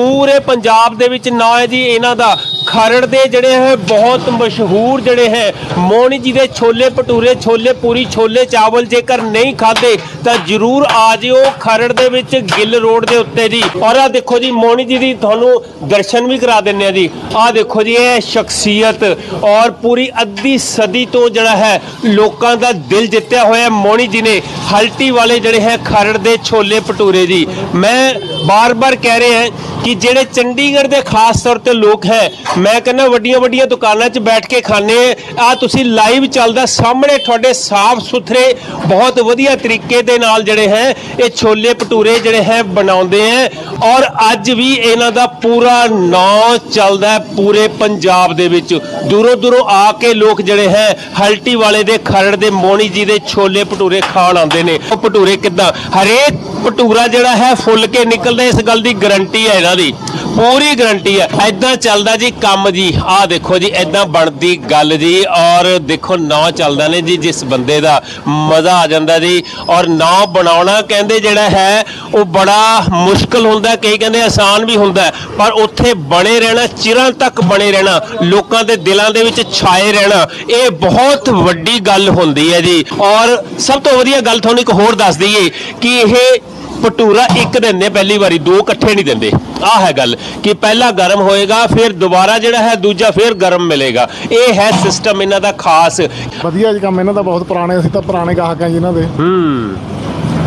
ਪੂਰੇ ਪੰਜਾਬ ਦੇ ਵਿੱਚ ਨਾਂ ਹੈ ਜੀ ਇਹਨਾਂ ਦਾ। ਖਰੜ ਦੇ ਜਿਹੜੇ ਹੈ ਬਹੁਤ ਮਸ਼ਹੂਰ ਜਿਹੜੇ ਹੈ, ਮੋਹਣੀ ਜੀ ਦੇ ਛੋਲੇ ਭਟੂਰੇ, ਛੋਲੇ ਪੂਰੀ, ਛੋਲੇ ਚਾਵਲ ਜੇਕਰ ਨਹੀਂ ਖਾਦੇ ਤਾਂ ਜਰੂਰ ਆ ਜਿਓ ਖਰੜ ਦੇ ਵਿੱਚ ਗਿੱਲ ਰੋਡ ਦੇ ਉੱਤੇ ਜੀ। ਔਰ ਆ ਦੇਖੋ ਜੀ, ਮੋਹਣੀ ਜੀ ਦੀ ਤੁਹਾਨੂੰ ਦਰਸ਼ਨ ਵੀ ਕਰਾ ਦਿੰਨੇ ਆ ਜੀ। ਆ ਦੇਖੋ ਜੀ, ਇਹ ਸ਼ਖਸੀਅਤ ਔਰ ਪੂਰੀ ਅੱਧੀ ਸਦੀ ਤੋਂ ਜਿਹੜਾ ਹੈ, ਲੋਕਾਂ ਦਾ ਦਿਲ ਜਿੱਤਿਆ ਹੋਇਆ ਮੋਹਣੀ ਜੀ ਨੇ, ਹਲਟੀ ਵਾਲੇ ਜਿਹੜੇ ਹੈ ਖਰੜ ਦੇ ਛੋਲੇ ਭਟੂਰੇ ਜੀ। ਮੈਂ ਬਾਰ-ਬਾਰ ਕਹਿ ਰਿਹਾ ਕਿ ਜਿਹੜੇ ਚੰਡੀਗੜ੍ਹ ਦੇ ਖਾਸ ਤੌਰ ਤੇ ਲੋਕ ਹੈ, ਮੈਂ ਕਹਿੰਦਾ ਵੱਡੀਆਂ ਵੱਡੀਆਂ ਦੁਕਾਨਾਂ 'ਚ ਬੈਠ ਕੇ ਖਾਣੇ ਆ। ਤੁਸੀਂ ਲਾਈਵ ਚੱਲਦਾ ਸਾਹਮਣੇ ਤੁਹਾਡੇ ਸਾਫ਼ ਸੁਥਰੇ, ਬਹੁਤ ਵਧੀਆ ਤਰੀਕੇ ਦੇ ਨਾਲ ਜਿਹੜੇ ਹੈ, ਇਹ ਛੋਲੇ ਭਟੂਰੇ ਜਿਹੜੇ ਹੈ ਬਣਾਉਂਦੇ ਹੈ ਔਰ ਅੱਜ ਵੀ ਇਹਨਾਂ ਦਾ ਪੂਰਾ ਨਾਂ ਚੱਲਦਾ ਪੂਰੇ ਪੰਜਾਬ ਦੇ ਵਿੱਚ। ਦੂਰੋਂ ਦੂਰੋਂ ਆ ਕੇ ਲੋਕ ਜਿਹੜੇ ਹੈ, ਹਲਟੀ ਵਾਲੇ ਦੇ ਖਰੜ ਦੇ ਮੋਣੀ ਜੀ ਦੇ ਛੋਲੇ ਭਟੂਰੇ ਖਾਣ ਆਉਂਦੇ ਨੇ। ਉਹ ਭਟੂਰੇ ਕਿੱਦਾਂ? ਹਰੇਕ ਭਟੂਰਾ ਜਿਹੜਾ ਹੈ ਫੁੱਲ ਕੇ ਨਿਕਲਦਾ, ਇਸ ਗੱਲ ਦੀ ਗਾਰੰਟੀ ਹੈ ਇਹਨਾਂ ਦੀ ਪੂਰੀ ਗਾਰੰਟੀ ਹੈ। ਐਦਾਂ ਚੱਲਦਾ ਜੀ ਕੰਮ ਜੀ। ਆਹ ਦੇਖੋ ਜੀ ਐਦਾਂ ਬਣਦੀ ਗੱਲ ਜੀ। ਔਰ ਦੇਖੋ, ਨਾਂ ਚੱਲਦਾ ਨੇ ਜੀ, ਜਿਸ ਬੰਦੇ ਦਾ ਮਜ਼ਾ ਆ ਜਾਂਦਾ ਜੀ। ਔਰ ਨਾਂ ਬਣਾਉਣਾ ਕਹਿੰਦੇ ਜਿਹੜਾ ਹੈ, ਉਹ ਬੜਾ ਮੁਸ਼ਕਲ ਹੁੰਦਾ। ਕਈ ਕਹਿੰਦੇ ਆਸਾਨ ਵੀ ਹੁੰਦਾ ਪਰ ਉੱਥੇ ਬਣੇ ਰਹਿਣਾ, ਚਿਰਾਂ ਤੱਕ ਬਣੇ ਰਹਿਣਾ, ਲੋਕਾਂ ਦੇ ਦਿਲਾਂ ਦੇ ਵਿੱਚ ਛਾਏ ਰਹਿਣਾ, ਇਹ ਬਹੁਤ ਵੱਡੀ ਗੱਲ ਹੁੰਦੀ ਹੈ ਜੀ। ਔਰ ਸਭ ਤੋਂ ਵਧੀਆ ਗੱਲ ਤੁਹਾਨੂੰ ਇੱਕ ਹੋਰ ਦੱਸ ਦਈਏ ਕਿ ਇਹ ਭਟੂਰਾ ਇੱਕ ਦਿੰਦੇ ਪਹਿਲੀ ਵਾਰੀ ਦੋ ਇਕੱਠੇ ਨਹੀਂ ਦਿੰਦੇ। ਆਹ ਹੈ ਗੱਲ ਕਿ ਪਹਿਲਾ ਗਰਮ ਹੋਏਗਾ ਫਿਰ ਦੁਬਾਰਾ ਜਿਹੜਾ ਹੈ ਦੂਜਾ ਫਿਰ ਗਰਮ ਮਿਲੇਗਾ। ਇਹ ਹੈ ਸਿਸਟਮ ਇਹਨਾਂ ਦਾ ਖਾਸ। ਵਧੀਆ ਜੀ ਕੰਮ ਇਹਨਾਂ ਦਾ ਬਹੁਤ ਪੁਰਾਣੇ ਅਸੀਂ ਤਾਂ ਪੁਰਾਣੇ ਗਾਹਕ ਆ ਜੀ ਇਹਨਾਂ ਦੇ। ਹੂੰ।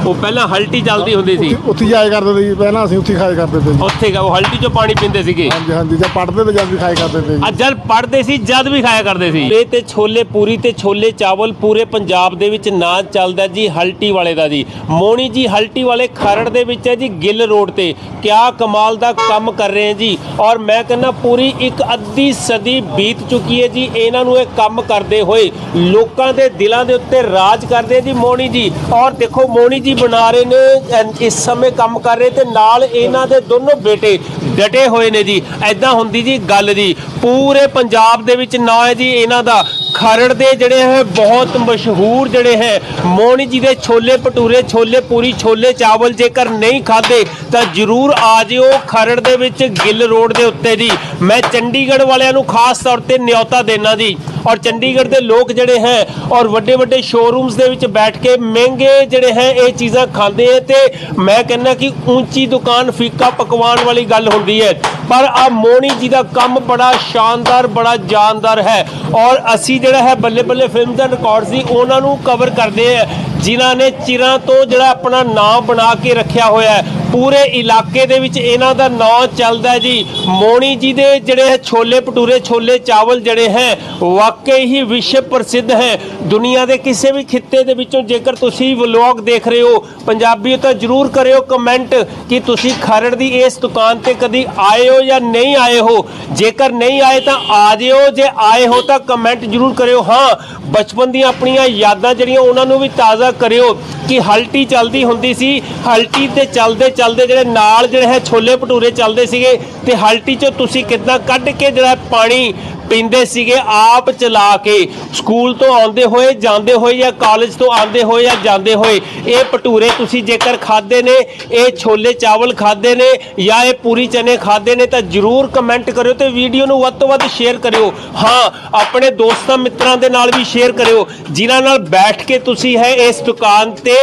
ਉਹ ਪਹਿਲਾਂ ਹਲਟੀ ਚੱਲਦੀ ਹੁੰਦੀ ਸੀ। ਉੱਥੇ- ਉੱਥੇ ਹੀ ਜਾਇਆ ਕਰਦੇ ਤੇ ਜੀ ਪਹਿਲਾਂ ਅਸੀਂ ਉੱਥੇ ਹੀ ਖਾਇਆ ਕਰਦੇ ਤੇ ਜੀ ਉੱਥੇ ਗਾ ਉਹ ਹਲਟੀ ਚੋਂ ਪਾਣੀ ਪੀਂਦੇ ਸੀਗੇ। ਹਾਂਜੀ ਹਾਂਜੀ। ਜਦ ਪੜਦੇ ਤੇ ਜਦ ਵੀ ਖਾਇਆ ਕਰਦੇ ਤੇ ਜੀ ਅੱਜ ਜਦ ਪੜਦੇ ਸੀ ਜਦ ਵੀ ਖਾਇਆ ਕਰਦੇ ਸੀ। ਇਹ ਤੇ ਛੋਲੇ ਪੂਰੀ ਤੇ ਛੋਲੇ ਚਾਵਲ ਪੂਰੇ ਪੰਜਾਬ ਦੇ ਵਿੱਚ ਨਾਂ ਚੱਲਦਾ ਜੀ ਹਲਟੀ ਵਾਲੇ ਦਾ ਜੀ। ਮੋਣੀ ਜੀ ਹਲਟੀ ਵਾਲੇ ਖਰੜ ਦੇ ਵਿੱਚ ਹੈ ਜੀ ਗਿੱਲ ਰੋਡ ਤੇ। ਕਿਆ ਕਮਾਲ ਦਾ ਕੰਮ ਕਰ ਰਹੇ ਹੈ ਜੀ। ਔਰ ਮੈਂ ਕਹਿੰਦਾ ਪੂਰੀ ਇੱਕ ਅੱਧੀ ਸਦੀ ਬੀਤ ਚੁੱਕੀ ਹੈ ਜੀ ਇਹਨਾਂ ਨੂੰ ਇਹ ਕੰਮ ਕਰਦੇ ਹੋਏ। ਲੋਕਾਂ ਦੇ ਦਿਲਾਂ ਦੇ ਉੱਤੇ ਰਾਜ ਕਰਦੇ ਆ ਜੀ ਮੋਣੀ ਜੀ। ਔਰ ਦੇਖੋ ਮੋਣੀ ਜੀ ਬਣਾ ਰਹੇ ਨੇ ਇਸ ਸਮੇਂ ਕੰਮ ਕਰ ਰਹੇ ਤੇ ਨਾਲ ਇਹਨਾਂ ਦੇ ਦੋਨੋਂ ਬੇਟੇ ਡਟੇ ਹੋਏ ਨੇ ਜੀ। ਐਦਾਂ ਹੁੰਦੀ ਜੀ ਗੱਲ ਜੀ। ਪੂਰੇ ਪੰਜਾਬ ਦੇ ਵਿੱਚ ਨਾਂ ਹੈ ਜੀ ਇਹਨਾਂ ਦਾ। ਖਰੜ ਦੇ ਜਿਹੜੇ ਹੈ ਬਹੁਤ ਮਸ਼ਹੂਰ ਜਿਹੜੇ ਹੈ ਮੋਣੀ ਜੀ ਦੇ ਛੋਲੇ ਭਟੂਰੇ, ਛੋਲੇ ਪੂਰੀ, ਛੋਲੇ ਚਾਵਲ ਜੇਕਰ ਨਹੀਂ ਖਾਦੇ ਤਾਂ ਜਰੂਰ ਆ ਜਿਓ ਖਰੜ ਦੇ ਵਿੱਚ ਗਿੱਲ ਰੋਡ ਦੇ ਉੱਤੇ ਜੀ। ਮੈਂ ਚੰਡੀਗੜ੍ਹ ਵਾਲਿਆਂ ਨੂੰ ਖਾਸ ਤੌਰ ਤੇ ਨਿਯੋਤਾ ਦੇਣਾ ਜੀ। ਔਰ ਚੰਡੀਗੜ੍ਹ ਦੇ ਲੋਕ ਜਿਹੜੇ ਹੈ ਔਰ ਵੱਡੇ ਵੱਡੇ ਸ਼ੋਰੂਮਸ ਦੇ ਵਿੱਚ ਬੈਠ ਕੇ ਮਹਿੰਗੇ ਜਿਹੜੇ ਹੈ ਇਹ ਚੀਜ਼ਾਂ ਖਾਂਦੇ ਆ ਤੇ ਮੈਂ ਕਹਿੰਦਾ ਕਿ ਉੱਚੀ ਦੁਕਾਨ ਫੀਕਾ ਪਕਵਾਨ ਵਾਲੀ ਗੱਲ ਹੁੰਦੀ ਹੈ। ਪਰ ਆ ਮੋਣੀ ਜੀ ਦਾ ਕੰਮ ਬੜਾ ਸ਼ਾਨਦਾਰ, ਬੜਾ ਜਾਨਦਾਰ ਹੈ ਔਰ ਅਸੀਂ ਜਿਹੜਾ ਹੈ ਬੱਲੇ ਬੱਲੇ ਫਿਲਮ ਦਾ ਰਿਕਾਰਡ ਸੀ, ਉਹਨਾਂ ਨੂੰ ਕਵਰ ਕਰਦੇ ਆ ਜਿਨ੍ਹਾਂ ਨੇ ਚਿਰਾਂ ਤੋਂ ਜਿਹੜਾ ਆਪਣਾ ਨਾਮ ਬਣਾ ਕੇ ਰੱਖਿਆ ਹੋਇਆ ਹੈ। ਪੂਰੇ ਇਲਾਕੇ ਦੇ ਵਿੱਚ ਇਹਨਾਂ ਦਾ ਨਾਂ ਚੱਲਦਾ ਜੀ। ਮੋਣੀ ਜੀ ਦੇ ਜਿਹੜੇ ਹੈ ਛੋਲੇ ਭਟੂਰੇ, ਛੋਲੇ ਚਾਵਲ ਜਿਹੜੇ ਹੈ, ਵਾਕਈ ਹੀ ਵਿਸ਼ਵ ਪ੍ਰਸਿੱਧ ਹੈ। ਦੁਨੀਆ ਦੇ ਕਿਸੇ ਵੀ ਖਿੱਤੇ ਦੇ ਵਿੱਚੋਂ ਜੇਕਰ ਤੁਸੀਂ ਵਲੌਗ ਦੇਖ ਰਹੇ ਹੋ ਪੰਜਾਬੀ ਤਾਂ ਜਰੂਰ ਕਰਿਓ ਕਮੈਂਟ ਕਿ ਤੁਸੀਂ ਖਰੜ ਦੀ ਇਸ ਦੁਕਾਨ ਤੇ ਕਦੀ ਆਏ ਹੋ ਜਾਂ ਨਹੀਂ ਆਏ ਹੋ। ਜੇਕਰ ਨਹੀਂ ਆਏ ਤਾਂ ਆ ਜਿਓ, ਜੇ ਆਏ ਹੋ ਤਾਂ ਕਮੈਂਟ ਜਰੂਰ ਕਰਿਓ। ਹਾਂ ਬਚਪਨ ਦੀਆਂ ਆਪਣੀਆਂ ਯਾਦਾਂ ਜਿਹੜੀਆਂ ਉਹਨਾਂ ਨੂੰ ਵੀ ਤਾਜ਼ਾ ਕਰਿਓ ਕਿ ਹਲਟੀ ਚੱਲਦੀ ਹੁੰਦੀ ਸੀ, ਹਲਟੀ ਤੇ ਚੱਲਦੇ ਚੱਲਦੇ ਜਿਹੜੇ ਨਾਲ ਜਿਹੜੇ ਹੈ ਛੋਲੇ ਭਟੂਰੇ ਚੱਲਦੇ ਸੀਗੇ ਤੇ ਹਲਟੀ ਚੋਂ ਤੁਸੀਂ ਕਿੱਦਾਂ ਕੱਢ ਕੇ ਜਿਹੜਾ ਪਾਣੀ ਪੀਂਦੇ ਸੀਗੇ, ਆਪ ਚਲਾ ਕੇ ਸਕੂਲ ਤੋਂ ਆਉਂਦੇ ਹੋਏ, ਜਾਂਦੇ ਹੋਏ ਜਾਂ ਕਾਲਜ ਤੋਂ ਆਉਂਦੇ ਹੋਏ ਜਾਂ ਜਾਂਦੇ ਹੋਏ, ਇਹ ਭਟੂਰੇ ਤੁਸੀਂ ਜੇਕਰ ਖਾਦੇ ਨੇ, ਇਹ ਛੋਲੇ ਚਾਵਲ ਖਾਦੇ ਨੇ ਜਾਂ ਇਹ ਪੂਰੀ ਚਨੇ ਖਾਦੇ ਨੇ ਤਾਂ ਜਰੂਰ ਕਮੈਂਟ ਕਰਿਓ ਤੇ ਵੀਡੀਓ ਨੂੰ ਵੱਧ ਤੋਂ ਵੱਧ ਸ਼ੇਅਰ ਕਰਿਓ। ਹਾਂ, ਆਪਣੇ ਦੋਸਤਾਂ ਮਿੱਤਰਾਂ ਦੇ ਨਾਲ ਵੀ ਸ਼ੇਅਰ ਕਰਿਓ, ਜਿਨ੍ਹਾਂ ਨਾਲ ਬੈਠ ਕੇ ਤੁਸੀਂ ਹੈ ਇਸ ਦੁਕਾਨ ਤੇ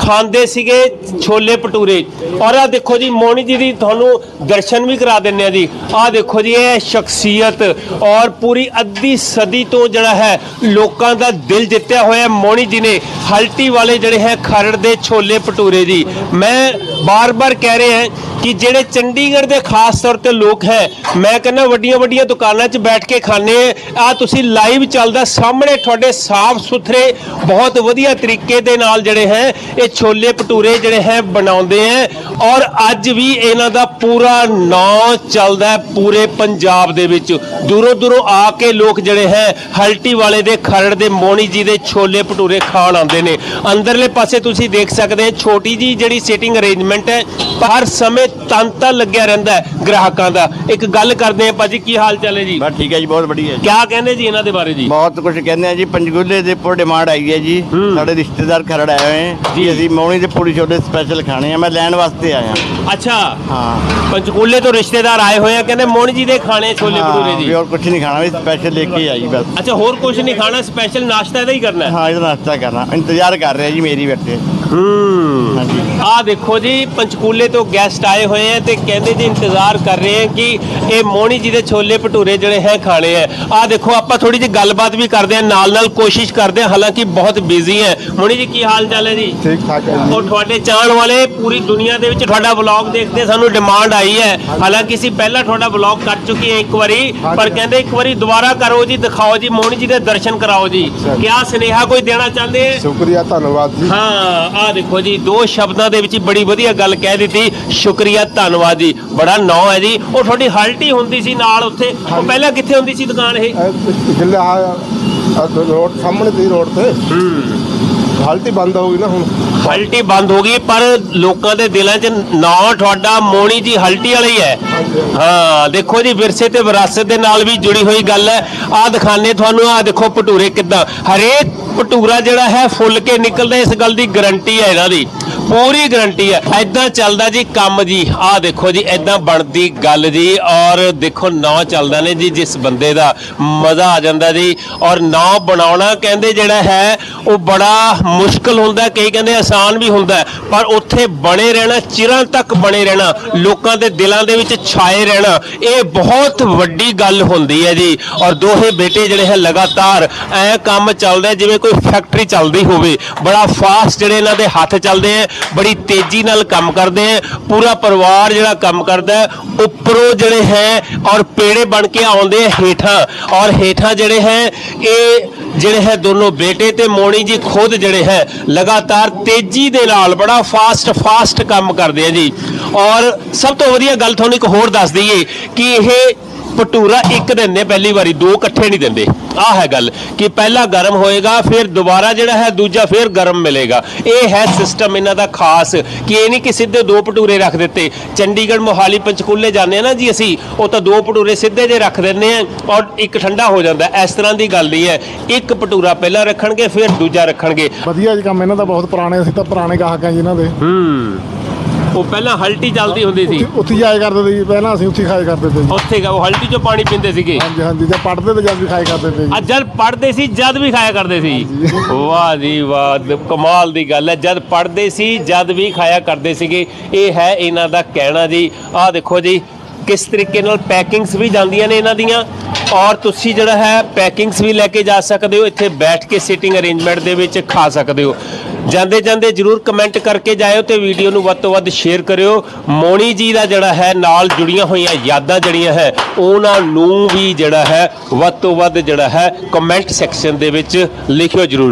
ਖਾਂਦੇ ਸੀਗੇ ਛੋਲੇ ਭਟੂਰੇ। ਔਰ ਆ ਦੇਖੋ ਜੀ ਮੋਣੀ ਜੀ ਦੀ ਤੁਹਾਨੂੰ ਦਰਸ਼ਨ ਵੀ ਕਰਾ ਦਿੰਨੇ ਆ ਜੀ। ਆ ਦੇਖੋ ਜੀ, ਇਹ ਸ਼ਖਸੀਅਤ ਔਰ ਪੂਰੀ ਅੱਧੀ ਸਦੀ ਤੋਂ ਜਿਹੜਾ ਹੈ ਲੋਕਾਂ ਦਾ ਦਿਲ ਜਿੱਤਿਆ ਹੋਇਆ ਮੋਣੀ ਜੀ ਨੇ। ਹਲਟੀ ਵਾਲੇ ਜਿਹੜੇ ਹੈ ਖਰੜ ਦੇ ਛੋਲੇ ਭਟੂਰੇ ਜੀ। ਮੈਂ ਬਾਰ-ਬਾਰ ਕਹਿ ਰਿਹਾ ਕਿ ਜਿਹੜੇ ਚੰਡੀਗੜ੍ਹ ਦੇ ਖਾਸ ਤੌਰ ਤੇ ਲੋਕ ਹੈ, ਮੈਂ ਕਹਿੰਦਾ ਵੱਡੀਆਂ ਵੱਡੀਆਂ ਦੁਕਾਨਾਂ 'ਚ ਬੈਠ ਕੇ ਖਾਣੇ ਆ। ਤੁਸੀਂ ਲਾਈਵ ਚੱਲਦਾ ਸਾਹਮਣੇ ਤੁਹਾਡੇ ਸਾਫ਼ ਸੁਥਰੇ, ਬਹੁਤ ਵਧੀਆ ਤਰੀਕੇ ਦੇ ਨਾਲ ਜਿਹੜੇ ਹੈ, ਇਹ ਛੋਲੇ ਭਟੂਰੇ ਜਿਹੜੇ ਹੈ ਬਣਾਉਂਦੇ ਹੈ। ਔਰ ਅੱਜ ਵੀ ਇਹਨਾਂ ਦਾ ਪੂਰਾ ਨਾਂ ਚੱਲਦਾ ਹੈ ਪੂਰੇ ਪੰਜਾਬ ਦੇ ਵਿੱਚ। ਦੂਰੋਂ ਦੂਰੋਂ ਆ ਕੇ ਲੋਕ ਜਿਹੜੇ ਹੈ ਹਲਟੀ ਵਾਲੇ ਦੇ ਖਰੜ ਦੇ ਮੋਣੀ ਜੀ ਦੇ ਛੋਲੇ ਭਟੂਰੇ ਖਾਣ ਆਉਂਦੇ ਨੇ। ਅੰਦਰਲੇ ਪਾਸੇ ਤੁਸੀਂ ਦੇਖ ਸਕਦੇ ਹੋ ਛੋਟੀ ਜੀ ਜਿਹੜੀ ਸੀਟਿੰਗ ਅਰੇਂਜਮੈਂਟ ਹੈ ਹਰ ਸਮੇਂ ਤੰਤਾ ਲੱਗਿਆ ਰਹਿੰਦਾ ਹੈ ਗ੍ਰਾਹਕਾਂ ਦਾ। ਇੱਕ ਗੱਲ ਕਰਦੇ ਆ ਭਾਜੀ ਕੀ ਹਾਲ ਚਾਲ ਹੈ ਜੀ? ਬਸ ਠੀਕ ਹੈ ਜੀ ਬਹੁਤ ਵਧੀਆ ਜੀ। ਕਿਆ ਕਹਿੰਦੇ ਜੀ ਇਹਨਾਂ ਦੇ ਬਾਰੇ ਜੀ? ਬਹੁਤ ਕੁਝ ਕਹਿੰਦੇ ਆ ਜੀ ਪੰਜਗੁੱਲੇ ਦੇ ਉੱਪਰ ਡਿਮਾਂਡ ਆਈ ਹੈ ਜੀ। ਸਾਡੇ ਰਿਸ਼ਤੇਦਾਰ ਖਰੜ ਆਏ ਹੋਏ। ਜੀ। ਅਸੀਂ ਮੌਣੀ ਦੇ ਪੂਰੀ ਛੋਲੇ ਸਪੈਸ਼ਲ ਖਾਣੇ ਆ। ਮੈਂ ਲੈਣ ਵਾਸਤੇ ਆਇਆ। ਅੱਛਾ। ਹਾਂ। ਪੰਚਕੂਲੇ ਤੋਂ ਰਿਸ਼ਤੇਦਾਰ ਆਏ ਹੋਏ ਆ ਕਹਿੰਦੇ ਮੋਣੀ ਜੀ ਦੇ ਖਾਣੇ ਛੋਲੇ ਭਟੂਰੇ ਜੀ। ਵੀ ਹੋਰ ਕੁਝ ਨਹੀਂ ਖਾਣਾ ਵੀ ਸਪੈਸ਼ਲ ਲੈ ਕੇ ਆਈ ਬਸ। ਅੱਛਾ ਹੋਰ ਕੁਝ ਨਹੀਂ ਖਾਣਾ ਸਪੈਸ਼ਲ ਨਾਸ਼ਤਾ ਇਹਦਾ ਹੀ ਕਰਨਾ ਹੈ? ਹਾਂ ਇਹਦਾ ਨਾਸ਼ਤਾ ਕਰਨਾ। ਇੰਤਜ਼ਾਰ ਕਰ ਰਿਹਾ ਜੀ ਮੇਰੀ ਬੈਠੇ ਹੂੰ। ਆ ਦੇਖੋ ਜੀ ਪੰਚਕੂਲੇ ਤੋਂ ਗੈਸਟ ਆਏ ਹੋਏ ਆ ਤੇ ਕਹਿੰਦੇ ਜੀ ਇੰਤਜ਼ਾਰ ਕਰ ਰਹੇ ਆ ਕਿ ਇਹ ਮੋਣੀ ਜੀ ਦੇ ਛੋਲੇ ਭਟੂਰੇ ਜਿਹੜੇ ਹੈ ਖਾਣੇ ਆ। ਆ ਦੇਖੋ ਆਪਾਂ ਥੋੜੀ ਜਿਹੀ ਗੱਲਬਾਤ ਵੀ ਕਰਦੇ ਆ ਨਾਲ ਨਾਲ ਕੋਸ਼ਿਸ਼ ਕਰਦੇ ਆ ਹਾਲਾਂਕਿ ਬਹੁਤ ਬਿਜ਼ੀ ਹੈ ਮੋਣੀ ਜੀ ਕੀ ਹਾਲ ਚਾਲ ਹੈ ਜੀ? ਠੀਕ ਠਾਕ ਹੈ ਉਹ ਤੁਹਾਡੇ ਚਾਹਣ ਵਾਲੇ ਪੂਰੀ ਦੁਨੀਆ ਦੇ ਵਿੱਚ ਤੁਹਾਡਾ ਵਲੌਗ ਦੇਖਦੇ ਸਾਨੂੰ ਡਿਮਾਂਡ ਆਈ ਹੈ। ਹਾਲਾਂਕਿ ਅਸੀਂ ਪਹਿਲਾਂ ਤੁਹਾਡਾ ਵਲੌਗ ਕਰ ਚੁੱਕੇ ਹਾਂ ਇੱਕ ਵਾਰੀ ਪਰ ਕਹਿੰਦੇ ਇੱਕ ਵਾਰੀ ਦੁਬਾਰਾ ਕਰੋ ਜੀ ਦਿਖਾਓ ਜੀ ਮੋਹਨ ਜੀ ਦੇ ਦਰਸ਼ਨ ਕਰਾਓ ਜੀ। ਕਿਆ ਸੁਨੇਹਾ ਕੋਈ ਦੇਣਾ ਚਾਹੁੰਦੇ ਹੈ ਸ਼ੁਕਰੀਆ ਧੰਨਵਾਦ ਜੀ। ਹਾਂ ਆ ਦੇਖੋ ਜੀ ਦੋ ਸ਼ਬਦਾਂ ਦੇ ਵਿੱਚ ਬੜੀ ਵਧੀਆ ਗੱਲ ਕਹਿ ਦਿੱਤੀ। ਸ਼ੁਕਰੀਆ ਧੰਨਵਾਦ ਜੀ। ਬੜਾ ਨਾਂ ਹੈ ਜੀ। ਉਹ ਤੁਹਾਡੀ ਹਲਟੀ ਹੁੰਦੀ ਸੀ ਨਾਲ ਉੱਥੇ। ਉਹ ਪਹਿਲਾਂ ਕਿੱਥੇ ਹੁੰਦੀ ਸੀ ਦੁਕਾਨ ਇਹ? ਜਿੱਲੇ ਆ ਰੋਡ ਸਾਹਮਣੇ ਦੀ ਰੋਡ ਤੇ। ਹਾਲਤੀ ਬੰਦ ਹੋ ਗਈ ਨਾ ਹੁਣ। ਹਲਟੀ ਬੰਦ ਹੋ ਗਈ ਪਰ ਲੋਕਾਂ ਦੇ ਦਿਲਾਂ 'ਚ ਨਾਂ ਤੁਹਾਡਾ ਮੋਣੀ ਜੀ ਹਲਟੀ ਵਾਲਾ ਹੀ ਹੈ। ਹਾਂ, ਦੇਖੋ ਜੀ, ਵਿਰਸੇ ਤੇ ਵਿਰਾਸਤ ਦੇ ਨਾਲ ਵੀ ਜੁੜੀ ਹੋਈ ਗੱਲ ਹੈ। ਆ ਦਿਖਾਣੇ ਤੁਹਾਨੂੰ ਆ ਦੇਖੋ ਭਟੂਰੇ ਕਿੱਦਾਂ। ਹਰੇਕ ਭਟੂਰਾ ਜਿਹੜਾ ਹੈ, ਫੁੱਲ ਕੇ ਨਿਕਲਦਾ ਇਸ ਗੱਲ ਦੀ ਗਾਰੰਟੀ ਹੈ ਇਹਨਾਂ ਦੀ। ਪੂਰੀ ਗਾਰੰਟੀ ਹੈ। ਐਦਾਂ ਚੱਲਦਾ ਜੀ ਕੰਮ ਜੀ। ਆ ਦੇਖੋ ਜੀ ਐਦਾਂ ਬਣਦੀ ਗੱਲ ਜੀ। ਔਰ ਦੇਖੋ, ਨਾਂ ਚੱਲਦਾ ਨੇ ਜੀ, ਜਿਸ ਬੰਦੇ ਦਾ ਮਜ਼ਾ ਆ ਜਾਂਦਾ ਜੀ। ਔਰ ਨਾਂ ਬਣਾਉਣਾ ਕਹਿੰਦੇ ਜਿਹੜਾ ਹੈ, ਉਹ ਬੜਾ ਮੁਸ਼ਕਲ ਹੁੰਦਾ ਕਈ ਕਹਿੰਦੇ ਆਸਾਨ ਵੀ ਹੁੰਦਾ ਪਰ ਉੱਥੇ ਬਣੇ ਰਹਿਣਾ, ਚਿਰਾਂ ਤੱਕ ਬਣੇ ਰਹਿਣਾ, ਲੋਕਾਂ ਦੇ ਦਿਲਾਂ ਦੇ ਵਿੱਚ ਛਾਏ ਰਹਿਣਾ। ਇਹ ਬਹੁਤ ਵੱਡੀ ਗੱਲ ਹੁੰਦੀ ਹੈ ਜੀ। ਔਰ ਦੋਹੇ ਬੇਟੇ ਜਿਹੜੇ ਹੈ ਲਗਾਤਾਰ ਐ ਕੰਮ ਚੱਲਦਾ ਜਿਵੇਂ ਕੋਈ ਫੈਕਟਰੀ ਚੱਲਦੀ ਹੋਵੇ। ਬੜਾ ਫਾਸਟ ਜਿਹੜੇ ਇਹਨਾਂ ਦੇ ਹੱਥ ਚੱਲਦੇ ਹੈ ਬੜੀ ਤੇਜ਼ੀ ਨਾਲ ਕੰਮ ਕਰਦੇ ਹੈ ਪੂਰਾ ਪਰਿਵਾਰ ਜਿਹੜਾ ਕੰਮ ਕਰਦਾ ਉੱਪਰੋਂ ਜਿਹੜੇ ਹੈ ਔਰ ਪੇੜੇ ਬਣ ਕੇ ਆਉਂਦੇ ਹੈ ਹੇਠਾਂ। ਔਰ ਹੇਠਾਂ ਜਿਹੜੇ ਹੈ, ਇਹ ਜਿਹੜੇ ਹੈ ਦੋਨੋਂ ਬੇਟੇ ਤੇ ਮੋਣੀ ਜੀ ਖੁਦ ਜਿਹੜੇ ਹੈ, ਲਗਾਤਾਰ ਤੇਜ਼ੀ ਦੇ ਨਾਲ, ਬੜਾ ਫਾਸਟ ਫਾਸਟ ਕੰਮ ਕਰਦੇ ਆ ਜੀ। ਔਰ ਸਭ ਤੋਂ ਵਧੀਆ ਗੱਲ ਤੁਹਾਨੂੰ ਇੱਕ ਹੋਰ ਦੱਸ ਦਈਏ ਕਿ ਇਹ ਭਟੂਰਾ ਇੱਕ ਦਿੰਦੇ ਪਹਿਲੀ ਵਾਰੀ ਦੋ ਇਕੱਠੇ ਨਹੀਂ ਦਿੰਦੇ। ਆਹ ਹੈ ਗੱਲ ਕਿ ਪਹਿਲਾ ਗਰਮ ਹੋਏਗਾ ਫਿਰ ਦੁਬਾਰਾ ਜਿਹੜਾ ਹੈ ਦੂਜਾ ਫਿਰ ਗਰਮ ਮਿਲੇਗਾ। ਇਹ ਹੈ ਸਿਸਟਮ ਇਹਨਾਂ ਦਾ ਖਾਸ ਕਿ ਇਹ ਨਹੀਂ ਕਿ ਸਿੱਧੇ ਦੋ ਭਟੂਰੇ ਰੱਖ ਦਿੱਤੇ। ਚੰਡੀਗੜ੍ਹ ਮੋਹਾਲੀ ਪੰਚਕੂਲੇ ਜਾਂਦੇ ਆ ਨਾ ਜੀ ਅਸੀਂ ਉਹ ਤਾਂ ਦੋ ਭਟੂਰੇ ਸਿੱਧੇ ਜੇ ਰੱਖ ਦਿੰਦੇ ਆ ਔਰ ਇੱਕ ਠੰਡਾ ਹੋ ਜਾਂਦਾ। ਇਸ ਤਰ੍ਹਾਂ ਦੀ ਗੱਲ ਨਹੀਂ ਹੈ। ਇੱਕ ਭਟੂਰਾ ਪਹਿਲਾਂ ਰੱਖਣਗੇ ਫਿਰ ਦੂਜਾ ਰੱਖਣਗੇ। ਵਧੀਆ ਜੀ ਕੰਮ ਇਹਨਾਂ ਦਾ ਬਹੁਤ ਪੁਰਾਣੇ ਅਸੀਂ ਤਾਂ ਪੁਰਾਣੇ ਗਾਹਕ ਆ ਜੀ ਇਹਨਾਂ ਦੇ। ਹੂੰ। ਉਹ ਪਹਿਲਾਂ ਹਲਟੀ ਚੱਲਦੀ ਹੁੰਦੀ ਸੀ। ਉੱਥੇ- ਉੱਥੇ ਜਾਇਆ ਕਰਦੇ ਜੀ ਪਹਿਲਾਂ ਅਸੀਂ ਉੱਥੇ ਹੀ ਖਾਇਆ ਕਰਦੇ ਤੇ ਜੀ ਉੱਥੇ ਉਹ ਹਲਟੀ ਚੋਂ ਪਾਣੀ ਪੀਂਦੇ ਸੀਗੇ। ਹਾਂਜੀ ਹਾਂਜੀ। ਜਦ ਪੜਦੇ ਤੇ ਜਦ ਵੀ ਖਾਇਆ ਕਰਦੇ ਤੇ ਜੀ ਅੱਜ ਜਦ ਪੜਦੇ ਸੀ ਜਦ ਵੀ ਖਾਇਆ ਕਰਦੇ ਸੀ। ਵਾਹ ਜੀ ਵਾਹ ਦ- ਕਮਾਲ ਦੀ ਗੱਲ ਹੈ। ਜਦ ਪੜਦੇ ਸੀ ਜਦ ਵੀ ਖਾਇਆ ਕਰਦੇ ਸੀਗੇ। ਇਹ ਹੈ ਇਹਨਾਂ ਦਾ ਕਹਿਣਾ ਜੀ। ਆਹ ਦੇਖੋ ਜੀ ਕਿਸ ਤਰੀਕੇ ਨਾਲ ਪੈਕਿੰਗਸ ਵੀ ਜਾਂਦੀਆਂ ਨੇ ਇਹਨਾਂ ਦੀਆਂ? ਔਰ ਤੁਸੀਂ ਜਿਹੜਾ ਹੈ, ਪੈਕਿੰਗਸ ਵੀ ਲੈ ਕੇ ਜਾ ਸਕਦੇ ਹੋ, ਇੱਥੇ ਬੈਠ ਕੇ ਸਿਟਿੰਗ ਅਰੇਂਜਮੈਂਟ ਦੇ ਵਿੱਚ ਖਾ ਸਕਦੇ ਹੋ। ਜਾਂਦੇ ਜਾਂਦੇ ਜਰੂਰ ਕਮੈਂਟ ਕਰਕੇ ਜਾਇਓ ਤੇ ਵੀਡੀਓ ਨੂੰ ਵੱਧ ਤੋਂ ਵੱਧ ਸ਼ੇਅਰ ਕਰਿਓ। ਮੋਣੀ ਜੀ ਦਾ ਜਿਹੜਾ ਹੈ, ਨਾਲ ਜੁੜੀਆਂ ਹੋਈਆਂ ਯਾਦਾਂ ਜਿਹੜੀਆਂ ਹੈ, ਉਹਨਾਂ ਨੂੰ ਵੀ ਜਿਹੜਾ ਹੈ, ਵੱਧ ਤੋਂ ਵੱਧ ਜਿਹੜਾ ਹੈ ਕਮੈਂਟ ਸੈਕਸ਼ਨ ਦੇ ਵਿੱਚ ਲਿਖਿਓ ਜਰੂਰ।